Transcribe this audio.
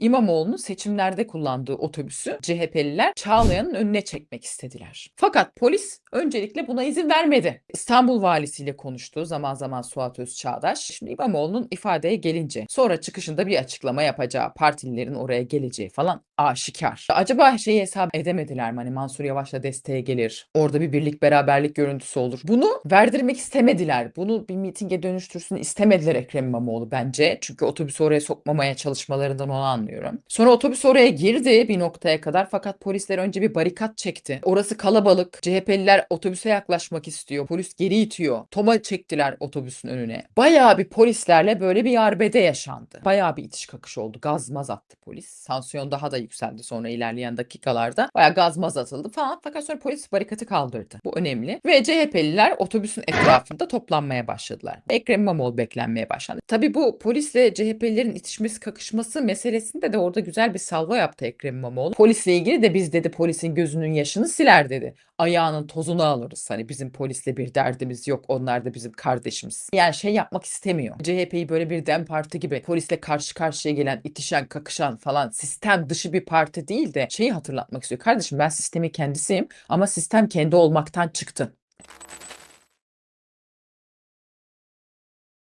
İmamoğlu'nun seçimlerde kullandığı otobüsü CHP'liler Çağlayan'ın önüne çekmek istediler. Fakat polis öncelikle buna izin vermedi. İstanbul valisiyle konuştu zaman zaman Suat Özçağdaş. Şimdi İmamoğlu'nun ifadeye gelince sonra çıkışında bir açıklama yapacağı, partililerin oraya geleceği falan aşikar. Acaba şeyi hesap edemediler mi? Hani Mansur Yavaş'la desteğe gelir. Orada bir birlik beraberlik görüntüsü olur. Bunu verdirmek istemediler. Bunu bir mitinge dönüştürsün istemediler Ekrem İmamoğlu bence. Çünkü otobüsü oraya sokmamaya çalışmalarından onu anlıyorum. Sonra otobüs oraya girdi bir noktaya kadar fakat polisler önce bir barikat çekti. Orası kalabalık. CHP'liler otobüse yaklaşmak istiyor. Polis geri itiyor. Toma çektiler otobüsün önüne. Bayağı bir polislerle böyle bir arbede yaşandı. Bayağı bir itiş kakış oldu. Gaz maz attı polis. Sansiyon daha da yükseldi sonra ilerleyen dakikalarda. Bayağı gaz maz atıldı falan. Fakat sonra polis barikatı kaldırdı. Bu önemli. Ve CHP'liler otobüsün etrafında toplanmaya başladılar. Ekrem İmamoğlu beklenmeye başlandı. Tabii bu polisle CHP'lilerin itişmesi kakışması meselesinde de orada güzel bir salva yaptı Ekrem İmamoğlu. Polisle ilgili de biz dedi polisin gözünün yaşını siler dedi. Ayağının tozunu alırız. Hani bizim polisle bir derdimiz yok. Onlar da bizim kardeşimiz. Yani şey yapmak istemiyor. CHP'yi böyle bir dem parti gibi polisle karşı karşıya gelen, itişen, kakışan falan sistem dışı bir parti değil de şeyi hatırlatmak istiyor. Kardeşim ben sistemin kendisiyim ama sistem kendi olmaktan çıktı.